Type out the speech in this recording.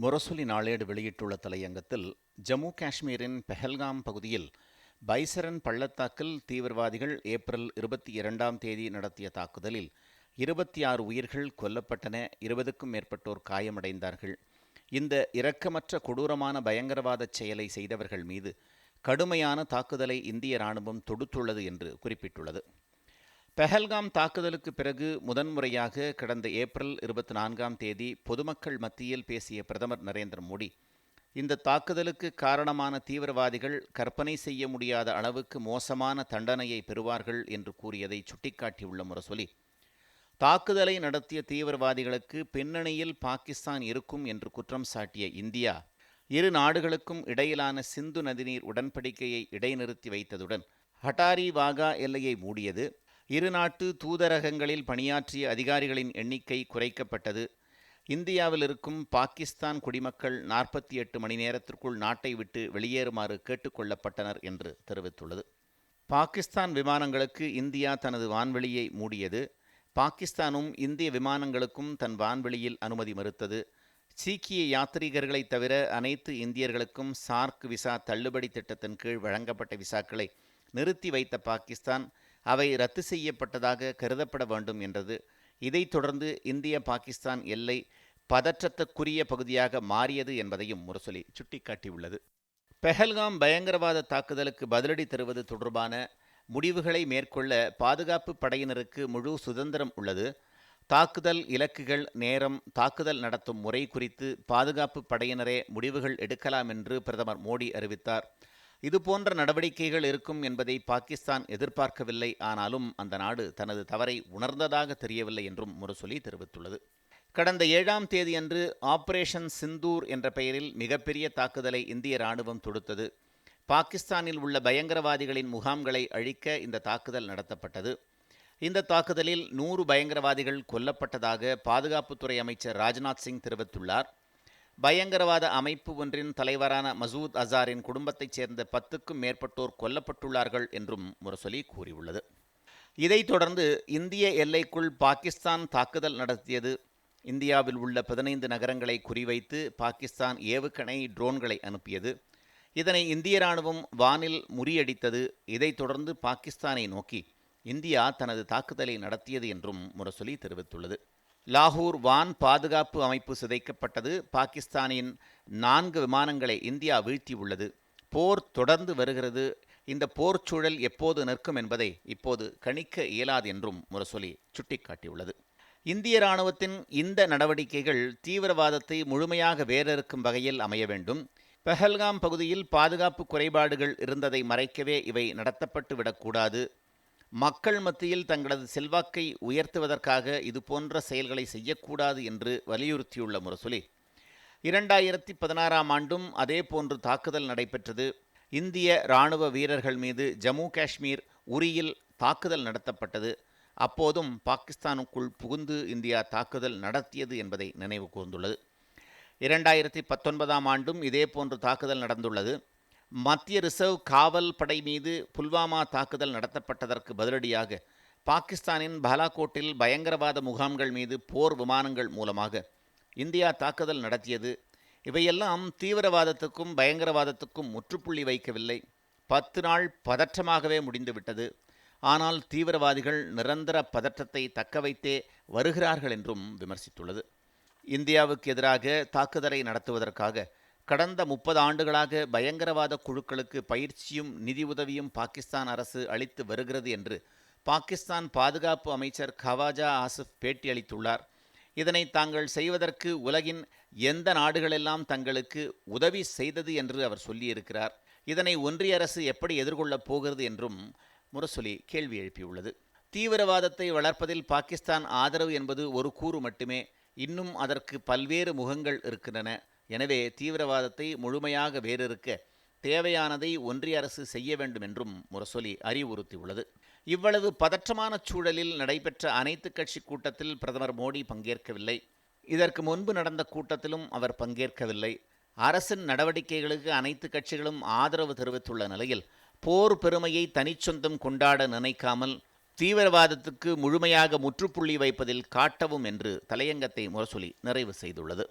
முரசொலி நாளேடு வெளியிட்டுள்ள தலையங்கத்தில் ஜம்மு காஷ்மீரின் பெஹல்காம் பகுதியில் பைசரன் பள்ளத்தாக்கில் தீவிரவாதிகள் ஏப்ரல் இருபத்தி இரண்டாம் தேதி நடத்திய தாக்குதலில் இருபத்தி ஆறு உயிர்கள் கொல்லப்பட்டன இருபதுக்கும் மேற்பட்டோர் காயமடைந்தார்கள். இந்த இரக்கமற்ற கொடூரமான பயங்கரவாதச் செயலை செய்தவர்கள் மீது கடுமையான தாக்குதலை இந்திய ராணுவம் தொடுத்துள்ளது என்று குறிப்பிட்டுள்ளது. பெஹல்காம் தாக்குதலுக்கு பிறகு முதன்முறையாக கடந்த ஏப்ரல் இருபத்தி நான்காம் தேதி பொதுமக்கள் மத்தியில் பேசிய பிரதமர் நரேந்திர மோடி இந்த தாக்குதலுக்கு காரணமான தீவிரவாதிகள் கற்பனை செய்ய முடியாத அளவுக்கு மோசமான தண்டனையை பெறுவார்கள் என்று கூறியதை சுட்டிக்காட்டியுள்ள முரசொலி தாக்குதலை நடத்திய தீவிரவாதிகளுக்கு பின்னணியில் பாகிஸ்தான் இருக்கும் என்று குற்றம் சாட்டிய இந்தியா இரு நாடுகளுக்கும் இடையிலான சிந்து நதிநீர் உடன்படிக்கையை இடைநிறுத்தி வைத்ததுடன் ஹட்டாரி வாகா எல்லையை மூடியது இரு நாட்டு தூதரகங்களில் பணியாற்றிய அதிகாரிகளின் எண்ணிக்கை குறைக்கப்பட்டது. இந்தியாவில் இருக்கும் பாகிஸ்தான் குடிமக்கள் நாற்பத்தி எட்டு மணி நேரத்திற்குள் நாட்டை விட்டு வெளியேறுமாறு கேட்டுக்கொள்ளப்பட்டனர் என்று தெரிவித்துள்ளது. பாகிஸ்தான் விமானங்களுக்கு இந்தியா தனது வான்வெளியை மூடியது. பாகிஸ்தானும் இந்திய விமானங்களுக்கும் தன் வான்வெளியில் அனுமதி மறுத்தது. சீக்கிய யாத்ரீகர்களை தவிர அனைத்து இந்தியர்களுக்கும் சார்க் விசா தள்ளுபடி திட்டத்தின் கீழ் வழங்கப்பட்ட விசாக்களை நிறுத்தி வைத்த பாகிஸ்தான் அவை ரத்து செய்யப்பட்டதாக கருதப்பட வேண்டும் என்றது. இதைத் தொடர்ந்து இந்திய பாகிஸ்தான் எல்லை பதற்றத்துக்குரிய பகுதியாக மாறியது என்பதையும் முரசொலி சுட்டிக்காட்டியுள்ளது. பெஹல்காம் பயங்கரவாத தாக்குதலுக்கு பதிலடி தருவது தொடர்பான முடிவுகளை மேற்கொள்ள பாதுகாப்பு படையினருக்கு முழு சுதந்திரம் உள்ளது. தாக்குதல் இலக்குகள் நேரம் தாக்குதல் நடத்தும் முறை குறித்து பாதுகாப்பு படையினரே முடிவுகள் எடுக்கலாம் என்று பிரதமர் மோடி அறிவித்தார். இதுபோன்ற நடவடிக்கைகள் இருக்கும் என்பதை பாகிஸ்தான் எதிர்பார்க்கவில்லை. ஆனாலும் அந்த நாடு தனது தவறை உணர்ந்ததாக தெரியவில்லை என்றும் முரசொலி தெரிவித்துள்ளது. கடந்த ஏழாம் தேதியன்று ஆபரேஷன் சிந்தூர் என்ற பெயரில் மிகப்பெரிய தாக்குதலை இந்திய ராணுவம் தொடுத்தது. பாகிஸ்தானில் உள்ள பயங்கரவாதிகளின் முகாம்களை அழிக்க இந்த தாக்குதல் நடத்தப்பட்டது. இந்த தாக்குதலில் நூறு பயங்கரவாதிகள் கொல்லப்பட்டதாக பாதுகாப்புத்துறை அமைச்சர் ராஜ்நாத் சிங் தெரிவித்துள்ளார். பயங்கரவாத அமைப்பு ஒன்றின் தலைவரான மசூத் அசாரின் குடும்பத்தைச் சேர்ந்த பத்துக்கும் மேற்பட்டோர் கொல்லப்பட்டுள்ளார்கள் என்றும் முரசொலி கூறியுள்ளது. இதைத் தொடர்ந்து இந்திய எல்லைக்குள் பாகிஸ்தான் தாக்குதல் நடத்தியது. இந்தியாவில் உள்ள பதினைந்து நகரங்களை குறிவைத்து பாகிஸ்தான் ஏவுகணை ட்ரோன்களை அனுப்பியது. இதனை இந்திய ராணுவம் வானில் முறியடித்தது. இதைத் தொடர்ந்து பாகிஸ்தானை நோக்கி இந்தியா தனது தாக்குதலை நடத்தியது என்றும் முரசொலி தெரிவித்துள்ளது. லாகூர் வான் பாதுகாப்பு அமைப்பு சிதைக்கப்பட்டது. பாகிஸ்தானின் நான்கு விமானங்களை இந்தியா வீழ்த்தியுள்ளது. போர் தொடர்ந்து வருகிறது. இந்த போர் சூழல் எப்போது நிற்கும் என்பதை இப்போது கணிக்க இயலாது என்றும் முரசொலி சுட்டிக்காட்டியுள்ளது. இந்திய ராணுவத்தின் இந்த நடவடிக்கைகள் தீவிரவாதத்தை முழுமையாக வேறறுக்கும் வகையில் அமைய வேண்டும். பெஹல்காம் பகுதியில் பாதுகாப்பு குறைபாடுகள் இருந்ததை மறைக்கவே இவை நடத்தப்பட்டு விடக்கூடாது மக்கள் மத்தியில் தங்களது செல்வாக்கை உயர்த்துவதற்காக இது போன்ற செயல்களை செய்யக்கூடாது என்று வலியுறுத்தியுள்ள முரசொலி. இரண்டாயிரத்தி பதினாறாம் ஆண்டும் அதே போன்று தாக்குதல் நடைபெற்றது. இந்திய இராணுவ வீரர்கள் மீது ஜம்மு காஷ்மீர் உரியில் தாக்குதல் நடத்தப்பட்டது. அப்போதும் பாகிஸ்தானுக்குள் புகுந்து இந்தியா தாக்குதல் நடத்தியது என்பதை நினைவு கூர்ந்துள்ளது. இரண்டாயிரத்தி பத்தொன்பதாம் ஆண்டும் இதே போன்று தாக்குதல் நடந்துள்ளது. மத்திய ரிசர்வ் காவல் படை மீது புல்வாமா தாக்குதல் நடத்தப்பட்டதற்கு பதிலடியாக பாகிஸ்தானின் பாலாகோட்டில் பயங்கரவாத முகாம்கள் மீது போர் விமானங்கள் மூலமாக இந்தியா தாக்குதல் நடத்தியது. இவையெல்லாம் தீவிரவாதத்துக்கும் பயங்கரவாதத்துக்கும் முற்றுப்புள்ளி வைக்கவில்லை. பத்து நாள் பதற்றமாகவே முடிந்துவிட்டது. ஆனால் தீவிரவாதிகள் நிரந்தர பதற்றத்தை தக்கவைத்தே வருகிறார்கள் என்றும் விமர்சித்துள்ளது. இந்தியாவுக்கு எதிராக தாக்குதலை நடத்துவதற்காக கடந்த முப்பது ஆண்டுகளாக பயங்கரவாத குழுக்களுக்கு பயிற்சியும் நிதி உதவியும் பாகிஸ்தான் அரசு அளித்து வருகிறது என்று பாகிஸ்தான் பாதுகாப்பு அமைச்சர் கவாஜா ஆசிஃப் பேட்டியளித்துள்ளார் இதனை தாங்கள் செய்வதற்கு உலகின் எந்த நாடுகளெல்லாம் தங்களுக்கு உதவி செய்தது என்று அவர் சொல்லியிருக்கிறார். இதனை ஒன்றிய அரசு எப்படி எதிர்கொள்ளப் போகிறது என்றும் முரசொலி கேள்வி எழுப்பியுள்ளது. தீவிரவாதத்தை வளர்ப்பதில் பாகிஸ்தான் ஆதரவு என்பது ஒரு கூறு மட்டுமே. இன்னும் அதற்கு பல்வேறு முகங்கள் இருக்கின்றன. எனவே தீவிரவாதத்தை முழுமையாக வேறிருக்க தேவையானதை ஒன்றிய அரசு செய்ய வேண்டும் என்றும் முரசொலி அறிவுறுத்தியுள்ளது. இவ்வளவு பதற்றமான சூழலில் நடைபெற்ற அனைத்து கட்சி கூட்டத்தில் பிரதமர் மோடி பங்கேற்கவில்லை. இதற்கு முன்பு நடந்த கூட்டத்திலும் அவர் பங்கேற்கவில்லை. அரசின் நடவடிக்கைகளுக்கு அனைத்து கட்சிகளும் ஆதரவு தெரிவித்துள்ள நிலையில் போர் பெருமையை தனிச்சொந்தம் கொண்டாட நினைக்காமல் தீவிரவாதத்துக்கு முழுமையாக முற்றுப்புள்ளி வைப்பதில் காட்டவும் என்று தலையங்கத்தை முரசொலி நிறைவு செய்துள்ளது.